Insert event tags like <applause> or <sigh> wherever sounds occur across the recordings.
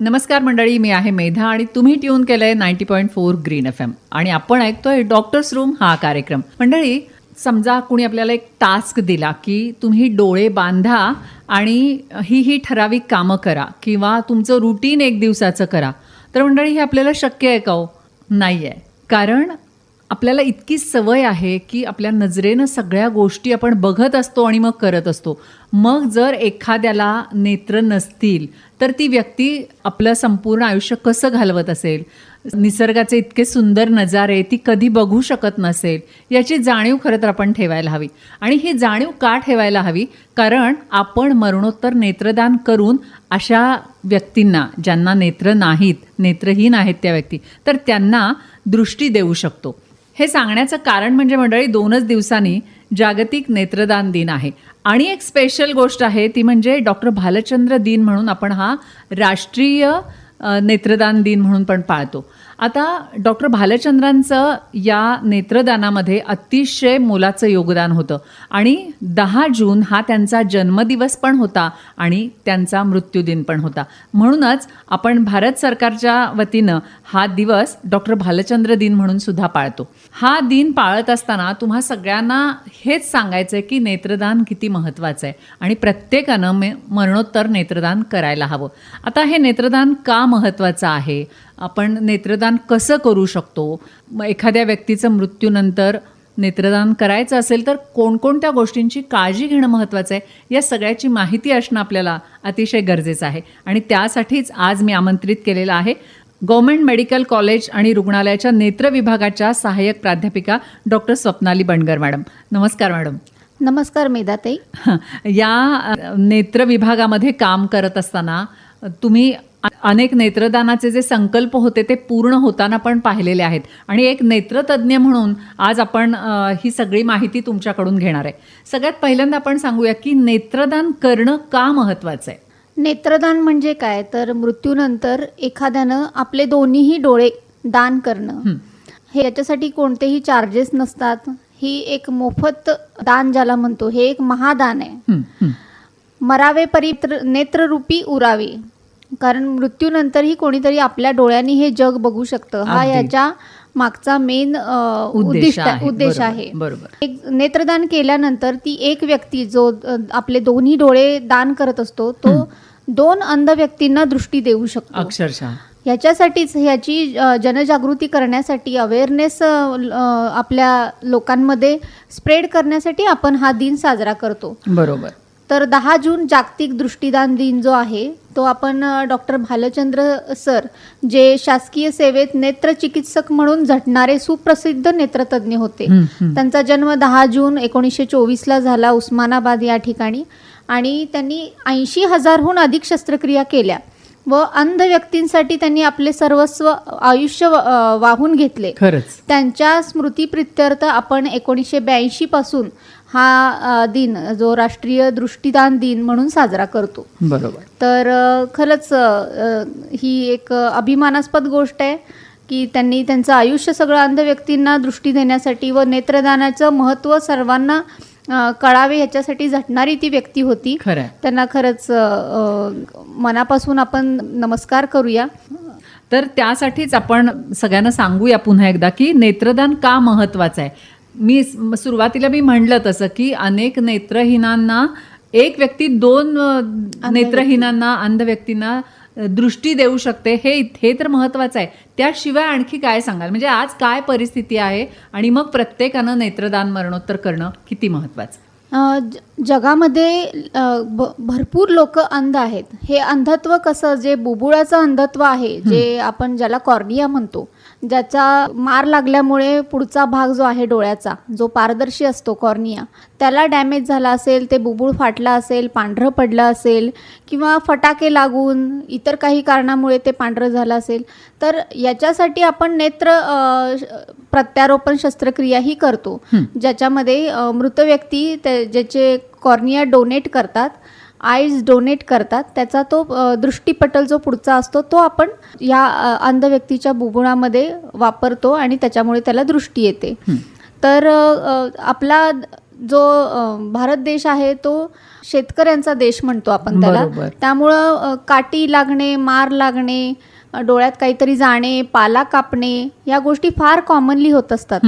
नमस्कार मंडळी मी आहे मेधा आणि तुम्ही ट्यून केलंय ninety point four green F M. आणि आपण ऐकतोय डॉक्टर्स रूम हा कार्यक्रम. मंडळी समजा कुणी आपल्याला एक टास्क दिला की तुम्ही डोळे बांधा आणि ही ही ठराविक कामं करा किंवा तुमचं रुटीन एक दिवसाचं करा तर मंडळी हे आपल्याला शक्य आहे का हो? नाही आहे कारण आपल्याला इतकी सवय आहे की आपल्या नजरेनं सगळ्या गोष्टी आपण बघत असतो आणि मग करत असतो. मग जर एखाद्याला नेत्र नसतील तर ती व्यक्ती आपलं संपूर्ण आयुष्य कसं घालवत असेल? निसर्गाचे इतके सुंदर नजारे ती कधी बघू शकत नसेल याची जाणीव खरं तर आपण ठेवायला हवी. आणि ही जाणीव का ठेवायला हवी? कारण आपण मरणोत्तर नेत्रदान करून अशा व्यक्तींना ज्यांना नेत्र नाहीत नेत्रहीन आहेत त्या व्यक्ती तर त्यांना दृष्टी देऊ शकतो. हे सांगण्याचं कारण म्हणजे मंडळी दोनच दिवसांनी जागतिक नेत्रदान दिन आहे. आणि एक स्पेशल गोष्ट आहे ती म्हणजे डॉक्टर भालचंद्र दिन म्हणून आपण हा राष्ट्रीय नेत्रदान दिन म्हणून पण पाळतो. आता डॉक्टर भालचंद्रांचं या नेत्रदानामध्ये अतिशय मोलाचं योगदान होतं. आणि दहा जून हा त्यांचा जन्मदिवस पण होता आणि त्यांचा मृत्यूदिन पण होता. म्हणूनच आपण भारत सरकारच्या वतीनं हा दिवस डॉक्टर भालचंद्र दिन म्हणून सुद्धा पाळतो. हा दिन पाळत असताना तुम्हा सगळ्यांना हेच सांगायचं आहे की नेत्रदान किती महत्त्वाचं आहे आणि प्रत्येकानं मे मरणोत्तर नेत्रदान करायला हवं. आता हे नेत्रदान का महत्त्वाचं आहे? आपण नेत्रदान कसं करू शकतो? एखाद्या व्यक्तीचं मृत्यूनंतर नेत्रदान करायचं असेल तर कोणकोणत्या गोष्टींची काळजी घेणं महत्त्वाचं आहे? या सगळ्याची माहिती असणं आपल्याला अतिशय गरजेचं आहे. आणि त्यासाठीच आज मी आमंत्रित केलेलं आहे गव्हर्मेंट मेडिकल कॉलेज आणि रुग्णालयाच्या नेत्र विभागाच्या सहाय्यक प्राध्यापिका डॉक्टर स्वप्नाली बंडगर मॅडम. नमस्कार मॅडम. नमस्कार मेधाताई. <laughs> या नेत्र विभागामध्ये काम करत असताना तुम्ही अनेक नेत्रदानाचे जे संकल्प होते ते पूर्ण होताना पण पाहिलेले आहेत. आणि एक नेत्रतज्ञ म्हणून आज आपण ही सगळी माहिती तुमच्याकडून घेणार आहे. सगळ्यात पहिल्यांदा आपण सांगूया की नेत्रदान करणं का महत्त्वाचं आहे? नेत्रदान म्हणजे काय? तर मृत्यूनंतर एखाद्यानं आपले दोन्हीही डोळे दान करणं. हं. याच्यासाठी कोणतेही चार्जेस नसतात. ही एक मोफत दान ज्याला म्हणतो हे एक महादान आहे. मरावे परित्र नेत्ररूपी उरावे. कारण मृत्यूनंतरही कोणीतरी आपल्या डोळ्यांनी हे जग बघू शकतं. हा. याच्या मागचा मेन उद्देश उद्दिष्ट उद्देश बरोबर, आहे. बरोबर. एक नेत्रदान केल्यानंतर ती एक व्यक्ती जो आपले दोन्ही डोळे दान करत असतो तो दोन अंध व्यक्तींना दृष्टी देऊ शकतो. अक्षरशः. ह्याच्यासाठीच ह्याची जनजागृती करण्यासाठी अवेअरनेस आपल्या लोकांमध्ये स्प्रेड करण्यासाठी आपण हा दिन साजरा करतो. बरोबर. तर दहा जून जागतिक दृष्टीदान दिन जो आहे तो आपण डॉक्टर भालचंद्र सर जे शासकीय सेवेत नेत्रचिकित्सक म्हणून झटणारे सुप्रसिद्ध नेत्रतज्ञ होते. त्यांचा जन्म दहा जून एकोणीसशे चोवीसला झाला उस्मानाबाद या ठिकाणी आणि त्यांनी ऐंशी हजारहून अधिक शस्त्रक्रिया केल्या व अंध व्यक्तींसाठी त्यांनी आपले सर्वस्व आयुष्य वाहून घेतले. त्यांच्या स्मृतीप्रित्यर्थ आपण एकोणीसशे ब्याऐंशी पासून हा दिन जो राष्ट्रीय दृष्टीदान दिन म्हणून साजरा करतो. बरोबर. तर खरंच ही एक अभिमानास्पद गोष्ट आहे की त्यांनी त्यांचं आयुष्य सगळं अंध व्यक्तींना दृष्टी देण्यासाठी व नेत्रदानाचं महत्त्व सर्वांना कळावे याच्यासाठी झटणारी ती व्यक्ती होती. त्यांना खरंच मनापासून आपण नमस्कार करूया. तर त्यासाठीच आपण सगळ्यांना सांगूया पुन्हा एकदा की नेत्रदान का महत्वाचं आहे? मी सुरुवातीला मी म्हणलं तसं की अनेक नेत्रहीनांना एक व्यक्ती दोन नेत्रहीनांना अंध व्यक्तींना दृष्टी देऊ शकते हे हे तर महत्वाचं आहे. त्याशिवाय आणखी काय सांगाल? म्हणजे आज काय परिस्थिती आहे आणि मग प्रत्येकानं नेत्रदान मरणोत्तर करणं किती ज- जगामध्ये भरपूर लोक अंध आहेत. हे अंधत्व कसं जे बुबुळाचं अंधत्व आहे जे आपण ज्याला कॉर्निया म्हणतो ज्याचा मार लागल्यामुळे पुढचा भाग जो आहे डोळ्याचा जो पारदर्शी असतो कॉर्निया त्याला डॅमेज झाला असेल ते बुबुळ फाटला असेल पांढरं पडलं असेल किंवा फटाके लागून इतर काही कारणामुळे ते पांढरं झालं असेल तर याच्यासाठी आपण नेत्र प्रत्यारोपण शस्त्रक्रिया ही. करतो ज्याच्यामध्ये मृत व्यक्ती त्या- ज्याचे कॉर्निया डोनेट करतात आईज डोनेट करतात. त्याचा तो दृष्टीपटल जो पुढचा असतो तो आपण या अंध व्यक्तीच्या बुबुळामध्ये वापरतो आणि त्याच्यामुळे त्याला दृष्टी येते. तर आपला जो भारत देश आहे तो शेतकऱ्यांचा देश म्हणतो आपण त्याला. त्यामुळं काटी लागणे मार लागणे डोळ्यात काहीतरी जाणे पाला कापणे या गोष्टी फार कॉमनली होत असतात.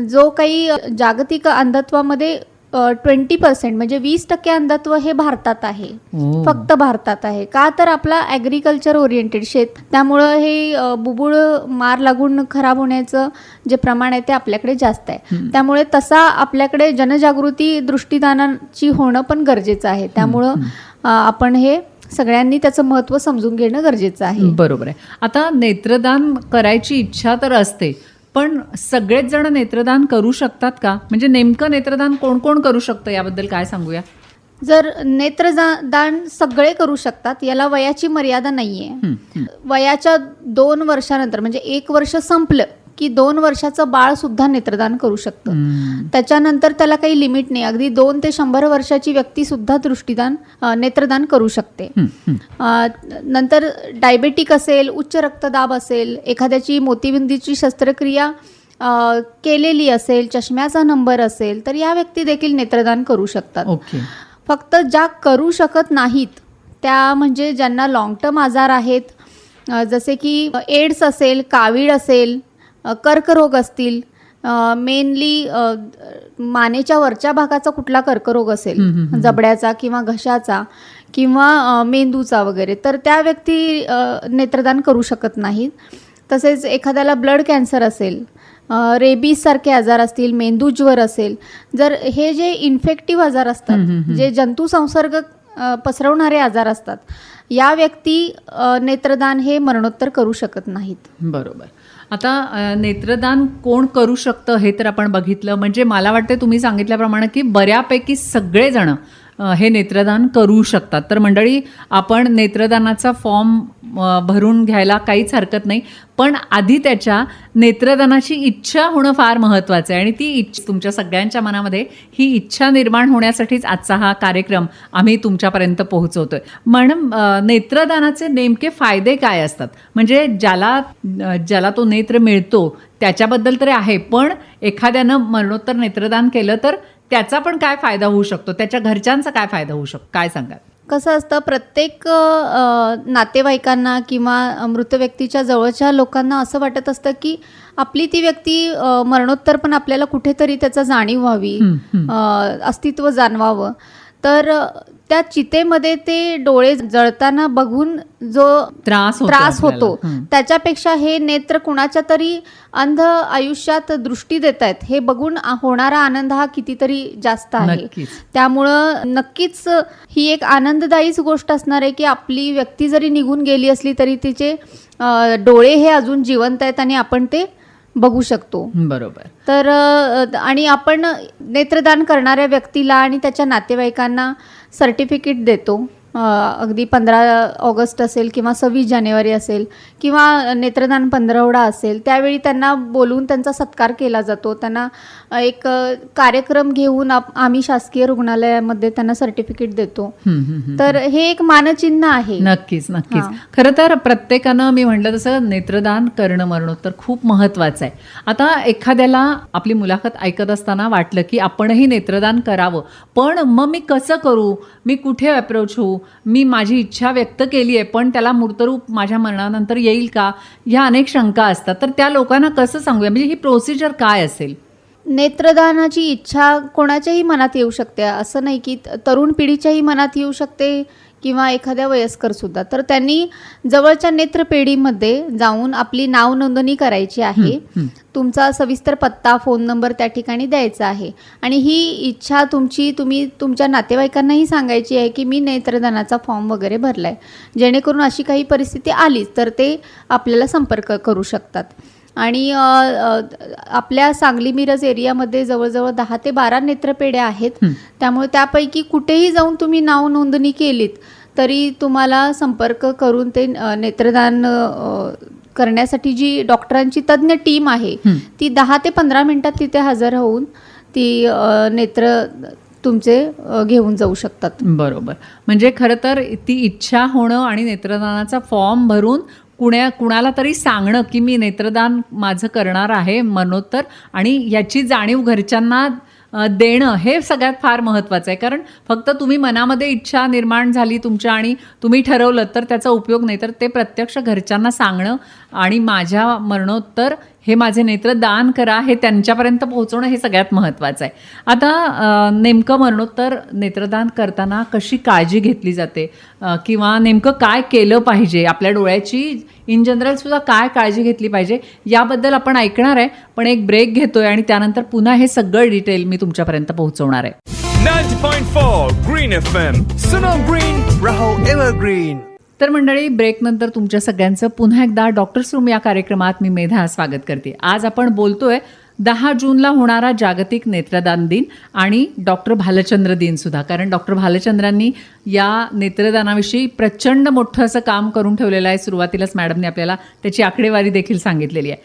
जो काही जागतिक अंधत्वामध्ये ट्वेंटी पर्सेंट म्हणजे वीस टक्के अंधत्व हे भारतात आहे. फक्त भारतात आहे. का तर आपला ॲग्रिकल्चर ओरिएंटेड शेत त्यामुळं हे बुबुळ मार लागून खराब होण्याचं जे प्रमाण आहे ते आपल्याकडे जास्त आहे. त्यामुळे तसा आपल्याकडे जनजागृती दृष्टीदानाची होणं पण गरजेचं आहे. त्यामुळं आपण हे सगळ्यांनी त्याचं महत्त्व समजून घेणं गरजेचं आहे. बरोबर आहे. आता नेत्रदान करायची इच्छा तर असते पण सगळेच जण नेत्रदान करू शकतात का? म्हणजे नेमकं नेत्रदान कोण कोण करू शकतं याबद्दल काय सांगूया? जर नेत्रदा- दान सगळे करू शकतात याला वयाची मर्यादा नाहीये. वयाच्या दोन वर्षानंतर म्हणजे एक वर्ष संपलं की दोन वर्षाचं बाळ सुद्धा नेत्रदान करू शकतं. त्याच्यानंतर त्याला काही लिमिट नाही. अगदी दोन ते शंभर वर्षाची व्यक्ती सुद्धा दृष्टीदान नेत्रदान करू शकते. नंतर डायबेटिक असेल उच्च रक्तदाब असेल एखाद्याची मोतीबिंदीची शस्त्रक्रिया केलेली असेल चष्म्याचा नंबर असेल तर या व्यक्ती देखील नेत्रदान करू शकतात. फक्त ज्या करू शकत नाहीत त्या म्हणजे ज्यांना लाँग टर्म आजार आहेत जसे की एड्स असेल कावीळ असेल कर्करोग असतील मेनली मानेच्या वरच्या भागाचा कुठला कर्करोग असेल. जबड्याचा किंवा घशाचा किंवा मेंदूचा वगैरे तर त्या व्यक्ती नेत्रदान करू शकत नाहीत तसेच एखाद्याला ब्लड कॅन्सर असेल रेबीजसारखे आजार असतील मेंदूज्वर असेल जर हे जे इन्फेक्टिव्ह आजार असतात. जे जंतू संसर्ग पसरवणारे आजार असतात या व्यक्ती नेत्रदान हे मरणोत्तर करू शकत नाहीत बरोबर आता नेत्रदान कोण करू शकतं हे तर आपण बघितलं. म्हणजे मला वाटतं तुम्ही सांगितल्याप्रमाणे की बऱ्यापैकी सगळेजण हे नेत्रदान करू शकतात. तर मंडळी आपण नेत्रदानाचा फॉर्म भरून घ्यायला काहीच हरकत नाही पण आधी त्याच्या नेत्रदानाची इच्छा होणं फार महत्त्वाचं आहे आणि ती इच्छा तुमच्या सगळ्यांच्या मनामध्ये ही इच्छा निर्माण होण्यासाठीच आजचा हा कार्यक्रम आम्ही तुमच्यापर्यंत पोहोचवतोय. मॅडम नेत्रदानाचे नेमके फायदे काय असतात? म्हणजे ज्याला ज्याला तो नेत्र मिळतो त्याच्याबद्दल तरी आहे पण एखाद्यानं मरणोत्तर नेत्रदान केलं तर त्याचा पण काय फायदा होऊ शकतो? त्याच्या घरच्यांचा काय फायदा होऊ शकतो? काय सांगाल? कसं असतं प्रत्येक नातेवाईकांना किंवा मृत व्यक्तीच्या जवळच्या लोकांना असं वाटत असतं की आपली ती व्यक्ती मरणोत्तर पण आपल्याला कुठेतरी त्याचा जाणीव व्हावी अस्तित्व जाणवावं. तर त्या चितेमध्ये ते डोळे जळताना बघून जो त्रास होतो त्रास. होतो. त्याच्यापेक्षा हे नेत्र कुणाच्या तरी अंध आयुष्यात दृष्टी देत आहेत हे बघून होणारा आनंद हा कितीतरी जास्त आहे त्यामुळं नक्कीच ही एक आनंददायीच गोष्ट असणार आहे की आपली व्यक्ती जरी निघून गेली असली तरी तिचे डोळे हे अजून जिवंत आहेत आणि आपण ते बघू शकतो. बरोबर. तर आणि आपण नेत्रदान करणाऱ्या व्यक्तीला आणि त्याच्या नातेवाईकांना सर्टिफिकेट देतो. अगदी पंधरा ऑगस्ट असेल किंवा सव्वीस जानेवारी असेल किंवा नेत्रदान पंधरवडा असेल त्यावेळी त्यांना बोलवून त्यांचा सत्कार केला जातो. त्यांना एक कार्यक्रम घेऊन आप आम्ही शासकीय रुग्णालयामध्ये त्यांना सर्टिफिकेट देतो. तर हे एक मानचिन्ह आहे. नक्कीच नक्कीच. खरं तर प्रत्येकानं मी म्हटलं तसं नेत्रदान करणं मरणोत्तर खूप महत्त्वाचं आहे. आता एखाद्याला आपली मुलाखत ऐकत असताना वाटलं की आपणही नेत्रदान करावं. पण मग मी कसं करू? मी कुठे अप्रोच होऊ? मी माझी इच्छा व्यक्त केली आहे पण त्याला मूर्तरूप माझ्या मरणानंतर येईल का? ह्या अनेक शंका असतात. तर त्या लोकांना कसं सांगूया? म्हणजे ही प्रोसिजर काय असेल? नेत्रदानाची इच्छा कोणाच्याही मनात येऊ शकते? असं नाही की तरुण पिढीच्याही मनात येऊ शकते? किंवा एखाद्या वयस्कर सुद्धा. तर त्यांनी जवळच्या नेत्रपेढीमध्ये जाऊन आपली नाव नोंदणी करायची आहे. तुमचा सविस्तर पत्ता फोन नंबर त्या ठिकाणी द्यायचा आहे. आणि ही इच्छा तुमची तुम्ही तुमच्या नातेवाईकांनाही सांगायची आहे की मी नेत्रदानाचा फॉर्म वगैरे भरलाय. जेणेकरून अशी काही परिस्थिती आलीच तर ते आपल्याला संपर्क करू शकतात. आणि आपल्या सांगली मिरज एरियामध्ये जवळजवळ दहा ते बारा नेत्रपेढ्या आहेत. त्यामुळे त्यापैकी कुठेही जाऊन तुम्ही नाव नोंदणी केलीत तरी तुम्हाला संपर्क करून ते नेत्रदान करण्यासाठी जी डॉक्टरांची तज्ज्ञ टीम आहे. ती दहा ते पंधरा मिनिटात तिथे हजर होऊन ती नेत्र तुमचे घेऊन जाऊ शकतात बरोबर म्हणजे खरं तर ती इच्छा होणं आणि नेत्रदानाचा फॉर्म भरून कुण्या कुणाला तरी सांगणं की मी नेत्रदान माझं करणार आहे मनोत्तर आणि याची जाणीव घरच्यांना देणं हे सगळ्यात फार महत्त्वाचं आहे. कारण फक्त तुम्ही मनामध्ये इच्छा निर्माण झाली तुमच्या आणि तुम्ही ठरवलं तर त्याचा उपयोग नाही तर ते प्रत्यक्ष घरच्यांना सांगणं आणि माझ्या मरणोत्तर हे माझे नेत्र दान करा हे त्यांच्यापर्यंत पोहोचवणं हे सगळ्यात महत्त्वाचं आहे. आता नेमकं मरणोत्तर नेत्रदान करताना कशी काळजी घेतली जाते? किंवा नेमकं काय केलं पाहिजे? आपल्या डोळ्याची इन जनरल सुद्धा काय काळजी घेतली पाहिजे? याबद्दल आपण ऐकणार आहे पण एक ब्रेक घेतोय आणि त्यानंतर पुन्हा हे सगळं डिटेल मी तुमच्यापर्यंत पोहोचवणार आहे. 90.4 Green FM. Sunam Green, Rahul Evergreen. तर मंडळी ब्रेकनंतर तुमच्या सगळ्यांचं पुन्हा एकदा डॉक्टर्स रूम या कार्यक्रमात मी मेधा स्वागत करते. आज आपण बोलतोय दहा जूनला होणारा जागतिक नेत्रदान दिन आणि डॉक्टर भालचंद्र दिन सुद्धा. कारण डॉक्टर भालचंद्रांनी या नेत्रदानाविषयी प्रचंड मोठं असं काम करून ठेवलेलं आहे. सुरुवातीलाच मॅडमने आपल्याला त्याची आकडेवारी देखील सांगितलेली आहे.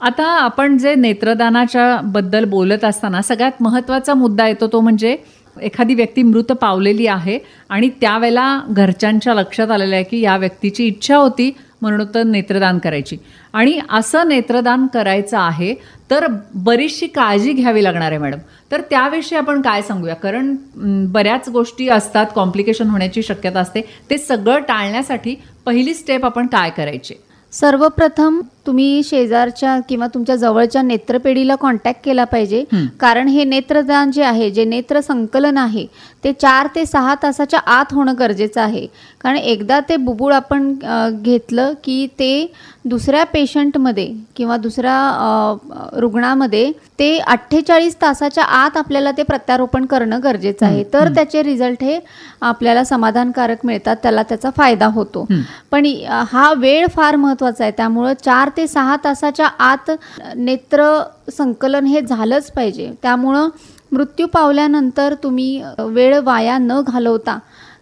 आता आपण जे नेत्रदानाच्या बद्दल बोलत असताना सगळ्यात महत्त्वाचा मुद्दा येतो तो म्हणजे एखादी व्यक्ती मृत पावलेली आहे आणि त्यावेळेला घरच्यांच्या लक्षात आलेलं आहे की या व्यक्तीची इच्छा होती म्हणून तर नेत्रदान करायची. आणि असं नेत्रदान करायचं आहे तर बरीचशी काळजी घ्यावी लागणार आहे मॅडम. तर त्याविषयी आपण काय सांगूया? कारण बऱ्याच गोष्टी असतात कॉम्प्लिकेशन होण्याची शक्यता असते. ते सगळं टाळण्यासाठी पहिली स्टेप आपण काय करायचे? सर्वप्रथम तुम्ही शेजारच्या किंवा तुमच्या जवळच्या नेत्रपेढीला कॉन्टॅक्ट केला पाहिजे. कारण हे नेत्रदान जे आहे जे नेत्र संकलन आहे ते चार ते सहा तासाच्या आत होणं गरजेचं आहे कारण एकदा ते बुबुळ आपण घेतलं की ते दुसऱ्या पेशंटमध्ये किंवा दुसऱ्या रुग्णामध्ये ते अठ्ठेचाळीस तासाच्या आत आपल्याला ते प्रत्यारोपण करणं गरजेचं आहे. तर त्याचे रिझल्ट हे आपल्याला समाधानकारक मिळतात त्याला त्याचा फायदा होतो. पण हा वेळ फार महत्त्वाचा आहे. त्यामुळं चार ते सहा तासाच्या आत नेत्र संकलन हे झालंच पाहिजे. त्यामुळं मृत्यू पावल्यानंतर तुम्ही वेळ वाया न घालवता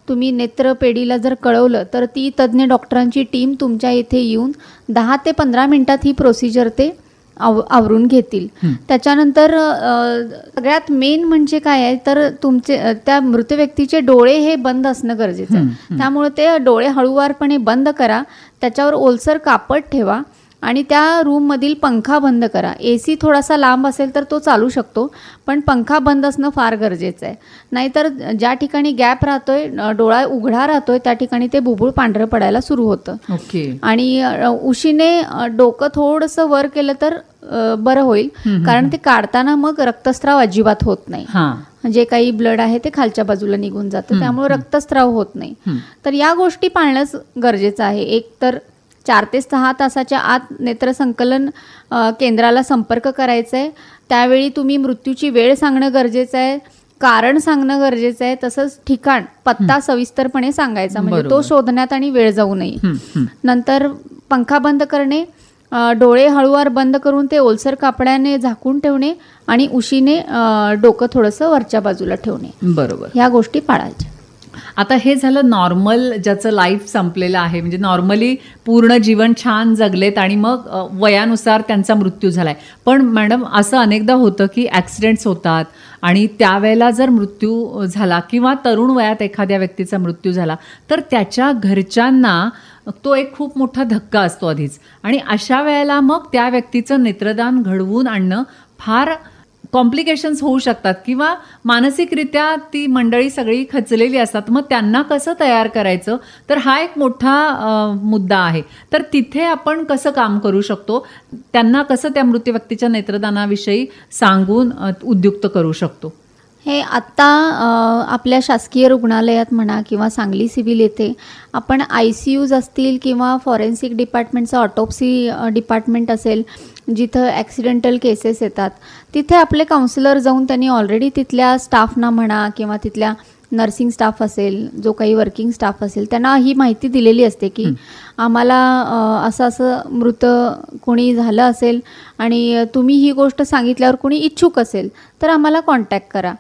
तुम्ही नेत्रपेढीला जर कळवलं तर ती तज्ज्ञ डॉक्टरांची टीम तुमच्या इथे येऊन दहा ते पंधरा मिनिटात ही प्रोसिजर ते आव आवरून घेतील. त्याच्यानंतर सगळ्यात मेन म्हणजे काय आहे तर तुमचे त्या मृत व्यक्तीचे डोळे हे बंद असणं गरजेचं आहे. त्यामुळे ते डोळे हळूवारपणे बंद करा त्याच्यावर ओलसर कापड ठेवा आणि त्या रूममधील पंखा बंद करा. ए सी थोडासा लांब असेल तर तो चालू शकतो पण पंखा बंद असणं फार गरजेचं आहे. नाहीतर ज्या ठिकाणी गॅप राहतोय अ, डोळा उघडा राहतोय त्या ठिकाणी ते बुबुळ पांढरं पडायला सुरू होतं. ओके. आणि उशीने डोकं थोडंसं वर केलं तर बरं होईल. कारण ते काढताना मग रक्तस्राव अजिबात होत नाही. जे काही ब्लड आहे ते खालच्या बाजूला निघून जातं. त्यामुळे. रक्तस्राव होत नाही. तर या गोष्टी पाळणंच गरजेचं आहे. एक तर चार ते सहा तासाच्या आत नेत्रसंकलन केंद्राला संपर्क करायचा आहे त्यावेळी तुम्ही मृत्यूची वेळ सांगणं गरजेचं आहे कारण सांगणं गरजेचं आहे तसंच ठिकाण पत्ता सविस्तरपणे सांगायचा. म्हणजे तो. शोधण्यात आणि वेळ जाऊ नये. नंतर पंखा बंद करणे डोळे हळूवार बंद करून ते ओलसर कापड्याने झाकून ठेवणे आणि उशीने डोकं थोडंसं वरच्या बाजूला ठेवणे. बरोबर. ह्या गोष्टी पाळायच्या. आता हे झालं नॉर्मल ज्याचं लाईफ संपलेलं आहे. म्हणजे नॉर्मली पूर्ण जीवन छान जगलेत आणि मग वयानुसार त्यांचा मृत्यू झाला आहे पण मॅडम असं अनेकदा होतं की ॲक्सिडेंट्स होतात आणि त्यावेळेला जर मृत्यू झाला किंवा तरुण वयात एखाद्या व्यक्तीचा मृत्यू झाला तर त्याच्या घरच्यांना तो एक खूप मोठा धक्का असतो आधीच. आणि अशा वेळेला मग त्या व्यक्तीचं नेत्रदान घडवून आणणं फार कॉम्प्लिकेशन्स होऊ शकतात किंवा मानसिकरित्या ती मंडळी सगळी खचलेली असतात मग त्यांना कसं तयार करायचं? तर हा एक मोठा मुद्दा आहे. तर तिथे आपण कसं काम करू शकतो? त्यांना कसं त्या मृत्यू व्यक्तीच्या नेत्रदानाविषयी सांगून उद्युक्त करू शकतो? हे आत्ता आपल्या शासकीय रुग्णालयात म्हणा किंवा सांगली सिव्हिल येथे आपण आय सी यूज असतील किंवा फॉरेन्सिक डिपार्टमेंटचं ऑटोप्सी डिपार्टमेंट असेल जिथं ॲक्सिडेंटल केसेस येतात तिथे आपले काउन्सिलर जाऊन त्यांनी ऑलरेडी तिथल्या स्टाफना म्हणा किंवा तिथल्या नर्सिंग स्टाफ असेल जो काही वर्किंग स्टाफ असेल त्यांना ही माहिती दिलेली असते की आम्हाला असं असं मृत कोणी झालं असेल आणि तुम्ही ही गोष्ट सांगितल्यावर कोणी इच्छुक असेल तर आम्हाला कॉन्टॅक्ट करा.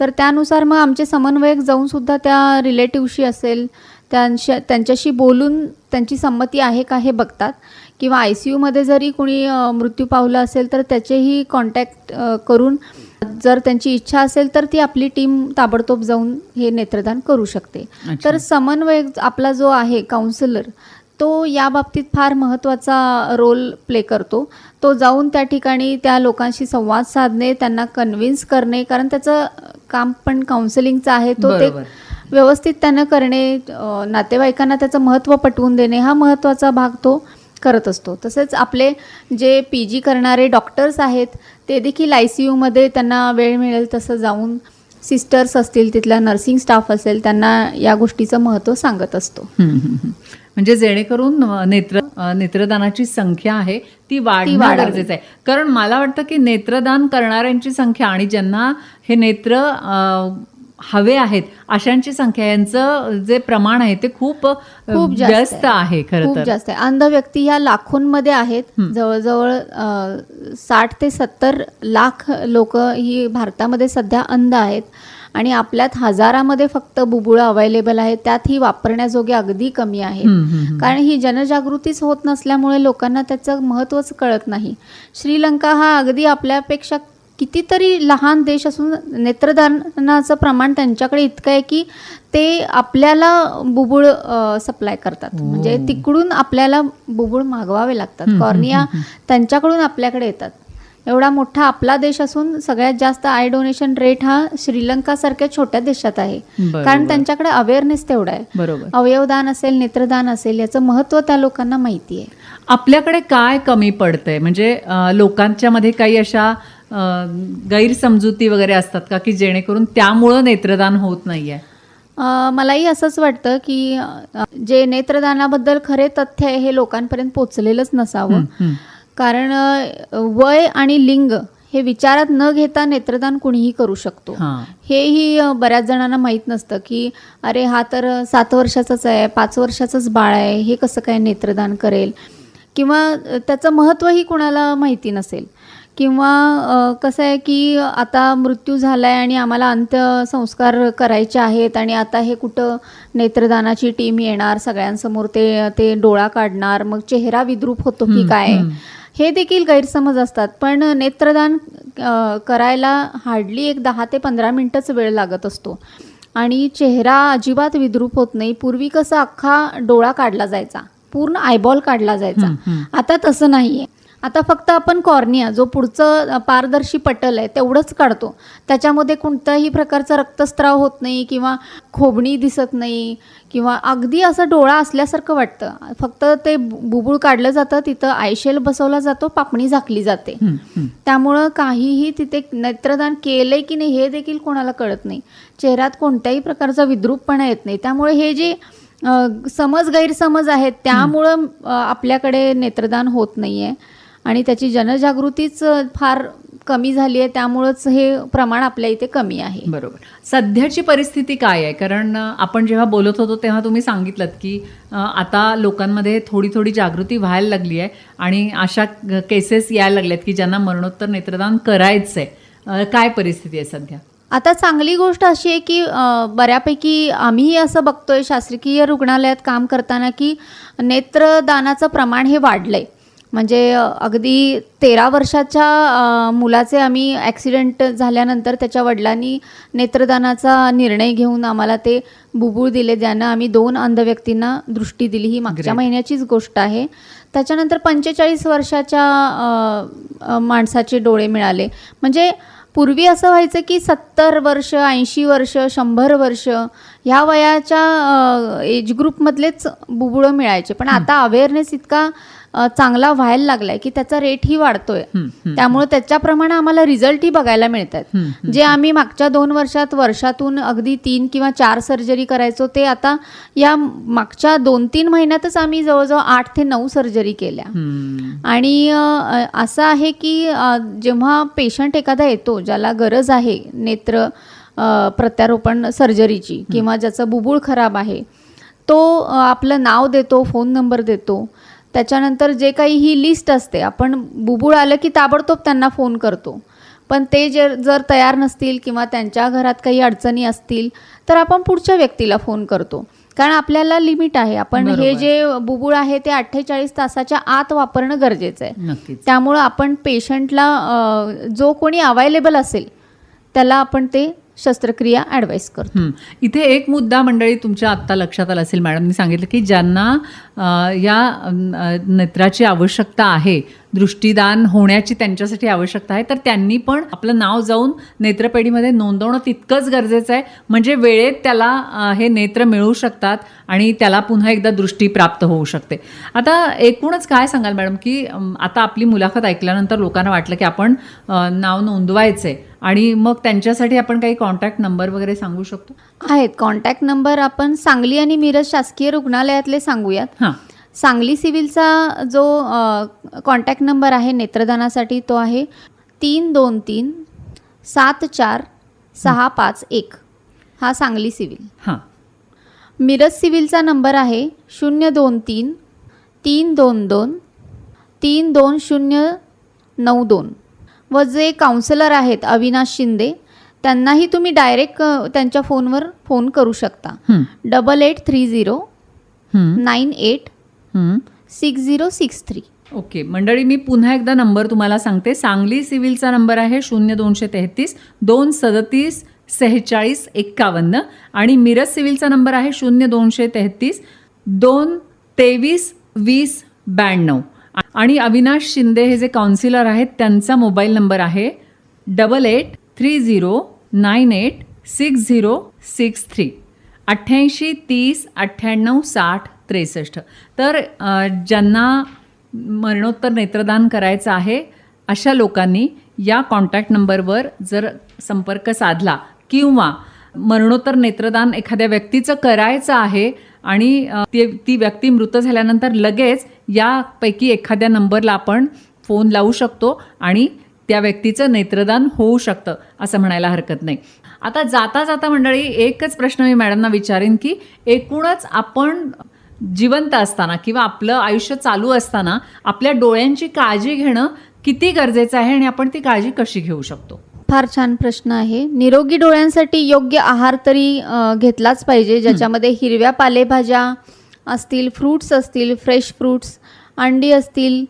तर त्यानुसार मग आमचे समन्वयक जाऊन सुद्धा त्या रिलेटिव्हशी असेल त्यांच्या त्यांच्याशी बोलून त्यांची संमती आहे का हे बघतात किंवा आय सी यूमध्ये जरी कोणी मृत्यू पावला असेल तर त्याचेही कॉन्टॅक्ट करून जर त्यांची इच्छा असेल तर ती आपली टीम ताबडतोब जाऊन हे नेत्रदान करू शकते. तर समन्वयक आपला जो आहे काउन्सिलर तो या बाबतीत फार महत्त्वाचा रोल प्ले करतो तो जाऊन त्या ठिकाणी त्या लोकांशी संवाद साधणे त्यांना कन्व्हिन्स करणे कारण त्याचं काम पण काउन्सिलिंगचं आहे तो ते. व्यवस्थित त्यानं करणे नातेवाईकांना त्याचं महत्त्व पटवून देणे हा महत्त्वाचा भाग तो करत असतो तसेच आपले जे पी जी करणारे डॉक्टर्स आहेत ते देखील आय सी यूमध्ये त्यांना वेळ मिळेल तसं जाऊन सिस्टर्स असतील तिथला नर्सिंग स्टाफ असेल त्यांना या गोष्टीचं महत्त्व सांगत असतो. म्हणजे जेणेकरून नेत्र नेत्रदानाची संख्या आहे ती वाढणं वाढावी. गरजेचं आहे कारण मला वाटतं की नेत्रदान करणाऱ्यांची संख्या आणि ज्यांना हे नेत्र हवे आहेत अशांची संख्या यांचं जे प्रमाण आहे ते खूप खूप जास्त आहे. खरं खूप तर. जास्त आहे. अंध व्यक्ती ह्या लाखोंमध्ये आहेत. जवळजवळ साठ ते सत्तर लाख लोक ही भारतामध्ये सध्या अंध आहेत. आणि आपल्यात हजारामध्ये फक्त बुबुळं अवेलेबल आहेत. त्यात ही वापरण्याजोगे अगदी कमी हम्म. कारण ही जनजागृतीच होत नसल्यामुळे लोकांना त्याचं महत्त्वच कळत नाही. श्रीलंका हा अगदी आपल्यापेक्षा कितीतरी लहान देश असून नेत्रदानाचं प्रमाण त्यांच्याकडे इतकं आहे की ते आपल्याला बुबुळ सप्लाय करतात. म्हणजे तिकडून आपल्याला बुबुळ मागवावे लागतात. कॉर्निया त्यांच्याकडून आपल्याकडे येतात. एवढा मोठा आपला देश असून सगळ्यात जास्त आय डोनेशन रेट हा श्रीलंकासारख्या छोट्या देशात आहे. कारण त्यांच्याकडे अवेअरनेस तेवढा आहे. बरोबर. अवयवदान असेल नेत्रदान असेल याचं महत्त्व त्या लोकांना माहिती आहे. आपल्याकडे काय कमी पडतंय? म्हणजे लोकांच्या मध्ये काही अशा गैरसमजुती वगैरे असतात का की जेणेकरून त्यामुळं नेत्रदान होत नाहीये? अ, मलाही असंच वाटतं की जे नेत्रदानाबद्दल खरे तथ्य आहे हे लोकांपर्यंत पोचलेलंच नसावं. कारण वय आणि लिंग हे विचारात न घेता नेत्रदान कुणीही करू शकतो. हेही बऱ्याच जणांना माहीत नसतं की अरे हा तर सात वर्षाचाच आहे पाच वर्षाचंच बाळ आहे हे कसं काय नेत्रदान करेल? किंवा त्याचं महत्त्वही कुणाला माहिती नसेल. किंवा कसं आहे की आता मृत्यू झाला आहे आणि आम्हाला अंत्यसंस्कार करायचे आहेत आणि आता हे कुठं नेत्रदानाची टीम येणार सगळ्यांसमोर ते ते डोळा काढणार मग चेहरा विद्रूप होतो की काय? हे देखील गैरसमज असतात. पण नेत्रदान करायला हार्डली एक दहा ते पंधरा मिनटंच वेळ लागत असतो. आणि चेहरा अजिबात विद्रूप होत नाही. पूर्वी कसं अख्खा डोळा काढला जायचा. पूर्ण आयबॉल काढला जायचा. आता तसं नाही आहे आता फक्त आपण कॉर्निया जो पुढचं पारदर्शी पटल आहे तेवढंच काढतो. त्याच्यामध्ये कोणत्याही प्रकारचा रक्तस्राव होत नाही किंवा खोबणी दिसत नाही किंवा अगदी असं डोळा असल्यासारखं वाटतं. फक्त ते बुबुळ काढलं जातं तिथं आयशेल बसवला जातो पापणी झाकली जाते. त्यामुळं काहीही तिथे नेत्रदान केलंय की नाही हे देखील कोणाला कळत नाही. चेहऱ्यात कोणत्याही प्रकारचा विद्रूपपणा येत नाही. त्यामुळे हे जे समज गैरसमज आहेत त्यामुळं आपल्याकडे नेत्रदान होत नाही आहे आणि त्याची जनजागृतीच फार कमी झाली आहे त्यामुळंच हे प्रमाण आपल्या इथे कमी आहे. बरोबर. सध्याची परिस्थिती काय आहे? कारण आपण जेव्हा बोलत होतो तेव्हा तुम्ही सांगितलं की आता लोकांमध्ये थोडी थोडी जागृती व्हायला लागली आहे आणि अशा केसेस यायला लागल्यात की ज्यांना मरणोत्तर नेत्रदान करायचंय. अ, काय परिस्थिती आहे सध्या? आता चांगली गोष्ट अशी आहे की बऱ्यापैकी आम्ही असं बघतोय शासकीय रुग्णालयात काम करताना की नेत्रदानाचं प्रमाण हे वाढलंय. म्हणजे अगदी तेरा वर्षाच्या मुलाचे आम्ही ॲक्सिडेंट झाल्यानंतर त्याच्या वडिलांनी नेत्रदानाचा निर्णय घेऊन आम्हाला ते बुबुळ दिले ज्यानं आम्ही दोन अंध व्यक्तींना दृष्टी दिली. ही मागच्या. महिन्याचीच गोष्ट आहे. त्याच्यानंतर पंचेचाळीस वर्षाच्या माणसाचे डोळे मिळाले. म्हणजे पूर्वी असं व्हायचं की सत्तर वर्ष ऐंशी वर्ष शंभर वर्ष ह्या वयाच्या एज ग्रुपमधलेच बुबुळं मिळायचे. पण आता अवेअरनेस इतका चांगला व्हायला लागलाय की त्याचा रेटही वाढतोय. त्यामुळे त्याच्याप्रमाणे आम्हाला रिझल्टही बघायला मिळत आहेत जे आम्ही मागच्या दोन वर्षात वर्षातून अगदी तीन किंवा चार सर्जरी करायचो ते आता या मागच्या दोन तीन महिन्यातच आम्ही जवळजवळ आठ ते नऊ सर्जरी केल्या. आणि असं आहे की जेव्हा पेशंट एखादा येतो ज्याला गरज आहे नेत्र प्रत्यारोपण सर्जरीची किंवा ज्याचं बुबुळ खराब आहे तो आपलं नाव देतो फोन नंबर देतो. त्याच्यानंतर जे काही ही लिस्ट असते आपण बुबुळ आलं की ताबडतोब त्यांना फोन करतो. पण ते जे जर तयार नसतील किंवा त्यांच्या घरात काही अडचणी असतील तर आपण पुढच्या व्यक्तीला फोन करतो. कारण आपल्याला लिमिट आहे. आपण हे. जे बुबुळ आहे ते अठ्ठेचाळीस तासाच्या आत वापरणं गरजेचं आहे. त्यामुळं आपण पेशंटला जो कोणी अवेलेबल असेल त्याला आपण ते शस्त्रक्रिया ॲडवाईस करतो. इथे एक मुद्दा मंडळी तुमच्या आत्ता लक्षात आला असेल मॅडमनी सांगितलं की ज्यांना या नेत्राची आवश्यकता आहे दृष्टीदान होण्याची त्यांच्यासाठी आवश्यकता आहे तर त्यांनी पण आपलं नाव जाऊन नेत्रपेढीमध्ये नोंदवणं तितकंच गरजेचं आहे. म्हणजे वेळेत त्याला हे नेत्र मिळू शकतात आणि त्याला पुन्हा एकदा दृष्टी प्राप्त होऊ शकते. आता एकूणच काय सांगाल मॅडम की आता आपली मुलाखत ऐकल्यानंतर लोकांना वाटलं की आपण नाव नोंदवायचं आहे आणि मग त्यांच्यासाठी आपण काही कॉन्टॅक्ट नंबर वगैरे सांगू शकतो? आहेत. कॉन्टॅक्ट नंबर आपण सांगली आणि मिरज शासकीय रुग्णालयातले सांगूयात. हां. सांगली सिव्हिलचा जो कॉन्टॅक्ट नंबर आहे नेत्रदानासाठी तो आहे तीन दोन तीन सात चार सहा पाच एक. हा सांगली सिव्हिल. हां. मिरज सिव्हिलचा नंबर आहे शून्य दोन तीन तीन दोन दोन तीन दोन शून्य नऊ दोन. व जे काउन्सिलर आहेत अविनाश शिंदे त्यांनाही तुम्ही डायरेक्ट त्यांच्या फोनवर फोन करू शकता. Double eight three zero nine eight. Six zero six three okay मंडळी मी पुन्हा एकदा नंबर तुम्हाला सांगते. सांगली सिव्हिलचा नंबर आहे शून्य दोनशे तेहतीस दोन सदतीस सेहेचाळीस एक्कावन्न आणि मिरज सिव्हिलचा नंबर आहे शून्य दोनशे तेहतीस दोन तेवीस वीस ब्याण्णव. आणि अविनाश शिंदे हे जे काउन्सिलर आहेत त्यांचा मोबाईल नंबर आहे double eight three zero nine eight six zero six three अठ्ठ्याऐंशी तीस अठ्ठ्याण्णव साठ त्रेसष्ट. तर ज्यांना मरणोत्तर नेत्रदान करायचं आहे अशा लोकांनी या कॉन्टॅक्ट नंबरवर जर संपर्क साधला किंवा मरणोत्तर नेत्रदान एखाद्या व्यक्तीचं करायचं आहे आणि ती व्यक्ती मृत झाल्यानंतर लगेच यापैकी एखाद्या नंबरला आपण फोन लावू शकतो आणि त्या व्यक्तीचं नेत्रदान होऊ शकतं असं म्हणायला हरकत नाही. आता जाता जाता मंडळी एकच प्रश्न मी मॅडमना विचारेन की एकूणच आपण जिवंत असताना किंवा आपलं आयुष्य चालू असताना आपल्या डोळ्यांची काळजी घेणं किती गरजेचं आहे आणि आपण ती काळजी कशी घेऊ शकतो? फार छान प्रश्न आहे. निरोगी डोळ्यांसाठी योग्य आहार तरी घेतलाच पाहिजे ज्याच्यामध्ये हिरव्या पालेभाज्या असतील फ्रूट्स असतील फ्रेश फ्रूट्स अंडी असतील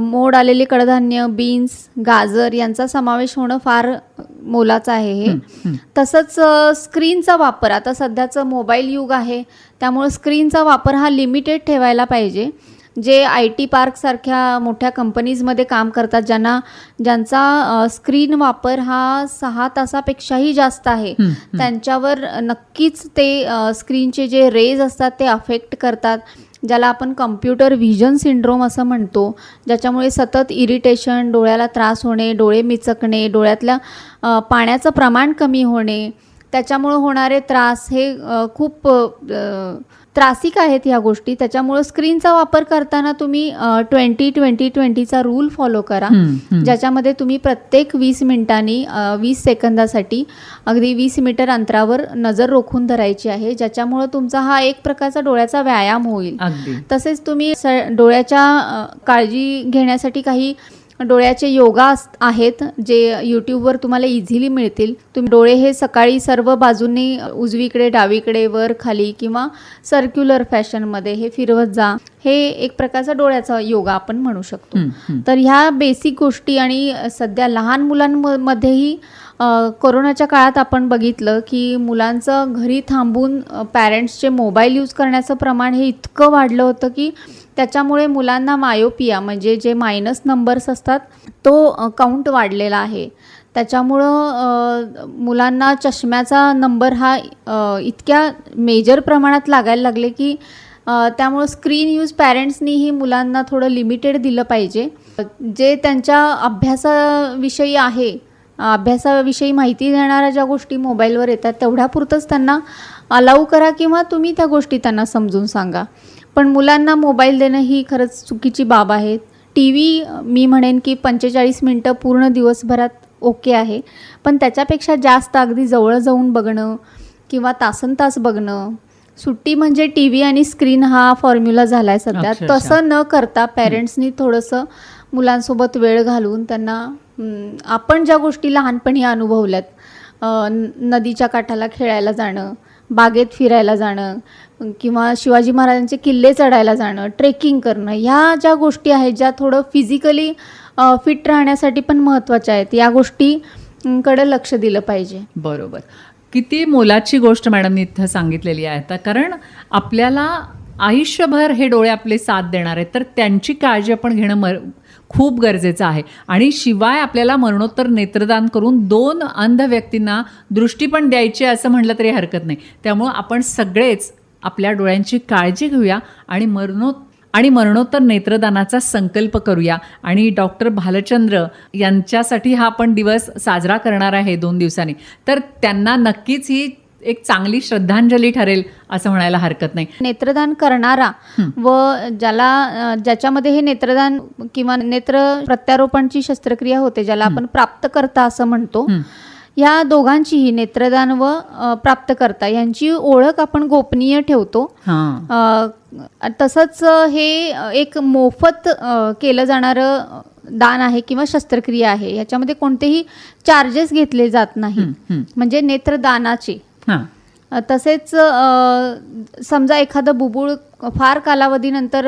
मोड आलेले कडधान्य बीन्स गाजर यांचा समावेश होणं फार मोलाचं आहे हे. तसंच स्क्रीनचा वापर आता सध्याचं मोबाईल युग आहे त्यामुळे स्क्रीनचा वापर हा लिमिटेड ठेवायला पाहिजे. जे आय टी पार्कसारख्या मोठ्या कंपनीजमध्ये काम करतात ज्यांना ज्यांचा स्क्रीन वापर हा सहा तासापेक्षाही जास्त आहे. त्यांच्यावर नक्कीच ते स्क्रीनचे जे रेज असतात ते अफेक्ट करतात ज्याला आपण कम्प्युटर व्हिजन सिंड्रोम असं म्हणतो ज्याच्यामुळे सतत इरिटेशन डोळ्याला त्रास होणे डोळे मिचकणे डोळ्यातल्या पाण्याचं प्रमाण कमी होणे त्याच्यामुळं होणारे त्रास हे खूप त्रासिक आहेत ह्या गोष्टी. त्याच्यामुळं स्क्रीनचा वापर करताना तुम्ही ट्वेंटी ट्वेंटी ट्वेंटीचा रूल फॉलो करा. ज्याच्यामध्ये तुम्ही प्रत्येक वीस मिनिटांनी वीस सेकंदासाठी अगदी वीस मीटर अंतरावर नजर रोखून धरायची आहे. ज्याच्यामुळं तुमचा हा एक प्रकारचा डोळ्याचा व्यायाम होईल. तसेच तुम्ही डोळ्याच्या काळजी घेण्यासाठी काही डोळ्याचे योगा आहेत जे यूट्यूबवर तुम्हाला इझिली मिळतील. तुम्ही डोळे हे सकाळी सर्व बाजूंनी उजवीकडे डावीकडे वर खाली किंवा सर्क्युलर फॅशनमध्ये हे फिरवत जा. हे एक प्रकारचा डोळ्याचा योगा आपण म्हणू शकतो. तर ह्या बेसिक गोष्टी आणि सध्या लहान मुलांमध्येही कोरोनाच्या काळात आपण बघितलं की मुलांचं घरी थांबून पॅरेंट्सचे मोबाईल यूज करण्याचं प्रमाण हे इतकं वाढलं होतं की त्याच्यामुळे मुलांना मायोपिया म्हणजे जे मायनस नंबर्स असतात तो काउंट वाढलेला आहे. त्याच्यामुळं मुलांना चष्म्याचा नंबर हा इतक्या मेजर प्रमाणात लागायला लागले की त्यामुळं स्क्रीन यूज पॅरेंट्सनीही मुलांना थोडं लिमिटेड दिलं पाहिजे. जे त्यांच्या अभ्यासाविषयी आहे अभ्यासाविषयी माहिती देणाऱ्या ज्या गोष्टी मोबाईलवर येतात तेवढ्यापुरतंच त्यांना अलाऊ करा किंवा तुम्ही त्या गोष्टी त्यांना समजून सांगा. पण मुलांना मोबाईल देणं ही खरंच चुकीची बाब आहे. टी व्ही मी म्हणेन की पंचेचाळीस मिनटं पूर्ण दिवसभरात ओके आहे. पण त्याच्यापेक्षा जास्त अगदी जवळ जाऊन बघणं किंवा तासन तास बघणं सुट्टी म्हणजे टी व्ही आणि स्क्रीन हा फॉर्म्युला झाला आहे सध्या. तसं न करता पॅरेंट्सनी थोडंसं मुलांसोबत वेळ घालवून त्यांना आपण ज्या गोष्टी लहानपणी अनुभवल्यात नदीच्या काठाला खेळायला जाणं बागेत फिरायला जाणं किंवा शिवाजी महाराजांचे किल्ले चढायला जाणं ट्रेकिंग करणं ह्या ज्या गोष्टी आहेत ज्या थोडं फिजिकली फिट राहण्यासाठी पण महत्त्वाच्या आहेत या गोष्टीकडे लक्ष दिलं पाहिजे. बरोबर. किती मोलाची गोष्ट मॅडमनी इथं सांगितलेली आहे आता. कारण आपल्याला आयुष्यभर हे डोळे आपले साथ देणार आहेत तर त्यांची काळजी आपण घेणं मर खूप गरजेचं आहे. आणि शिवाय आपल्याला मरणोत्तर नेत्रदान करून दोन अंध व्यक्तींना दृष्टी पण द्यायची आहे असं म्हटलं तरी हरकत नाही. त्यामुळं आपण सगळेच आपल्या डोळ्यांची काळजी घेऊया आणि मरणो आणि मरणोत्तर नेत्रदानाचा संकल्प करूया. आणि डॉक्टर भालचंद्र यांच्यासाठी हा आपण दिवस साजरा करणार आहे दोन दिवसांनी. तर त्यांना नक्कीच ही एक चांगली श्रद्धांजली ठरेल असं म्हणायला हरकत नाही. नेत्रदान करणारा व ज्याला ज्याच्यामध्ये हे नेत्रदान किंवा नेत्र प्रत्यारोपणची शस्त्रक्रिया होते ज्याला आपण प्राप्तकर्ता असं म्हणतो या दोघांचीही नेत्रदान व अ, प्राप्तकर्ता यांची ओळख आपण गोपनीय ठेवतो. हां. तसंच हे एक मोफत केलं जाणारं दान आहे किंवा शस्त्रक्रिया आहे याच्यामध्ये कोणतेही चार्जेस घेतले जात नाही. म्हणजे नेत्रदानाचे. हां. तसेच समजा एखादं बुबुळ फार कालावधीनंतर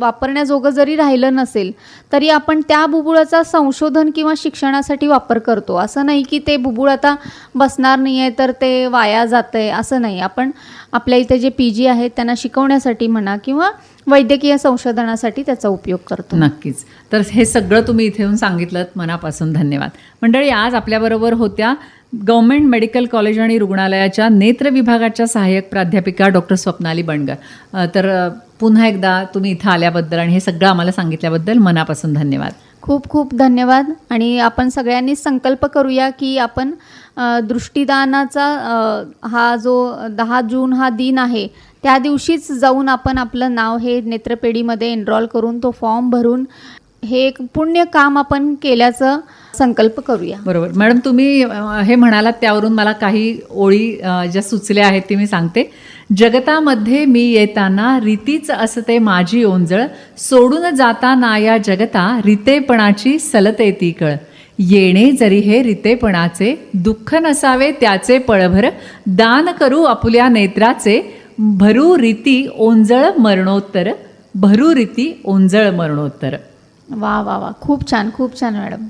वापरण्याजोगं जरी राहिलं नसेल तरी आपण त्या बुबुळाचा संशोधन किंवा शिक्षणासाठी वापर करतो. असं नाही की ते बुबुळ आता बसणार नाही आहे तर ते वाया जातं आहे असं नाही. आपण आपल्या इथे जे पी जी आहेत त्यांना शिकवण्यासाठी म्हणा किंवा वैद्यकीय संशोधनासाठी त्याचा उपयोग करतो. नक्कीच. तर हे सगळं तुम्ही इथे येऊन सांगितलं मनापासून धन्यवाद. मंडळी आज आपल्याबरोबर होत्या गव्हर्मेंट मेडिकल कॉलेज आणि रुग्णालयाच्या नेत्र विभागाच्या सहाय्यक प्राध्यापिका डॉक्टर स्वप्नाली बणगर तर पुन्हा एकदा तुम्ही इथं आल्याबद्दल आणि हे सगळं आम्हाला सांगितल्याबद्दल मनापासून धन्यवाद. खूप खूप धन्यवाद. आणि आपण सगळ्यांनी संकल्प करूया की आपण दृष्टीदानाचा हा जो दहा जून हा दिन आहे त्या दिवशीच जाऊन आपण आपलं नाव हे नेत्रपेढीमध्ये एनरॉल करून तो फॉर्म भरून हे एक पुण्य काम आपण केल्याचं संकल्प करूया. बरोबर. मॅडम तुम्ही अ, हे म्हणालात त्यावरून मला काही ओळी अ, ज्या सुचल्या आहेत ते मी सांगते. जगतामध्ये मी येताना रीतीच असते माझी ओंजळ सोडून जाताना या जगता रितेपणाची सलते ती कळ. येणे जरी हे रितेपणाचे दुःख नसावे त्याचे पळभर दान करू आपुल्या नेत्राचे भरू रीती ओंजळ मरणोत्तर भरू रीती ओंजळ मरणोत्तर. वा वा वा. खूप छान खूप छान मॅडम.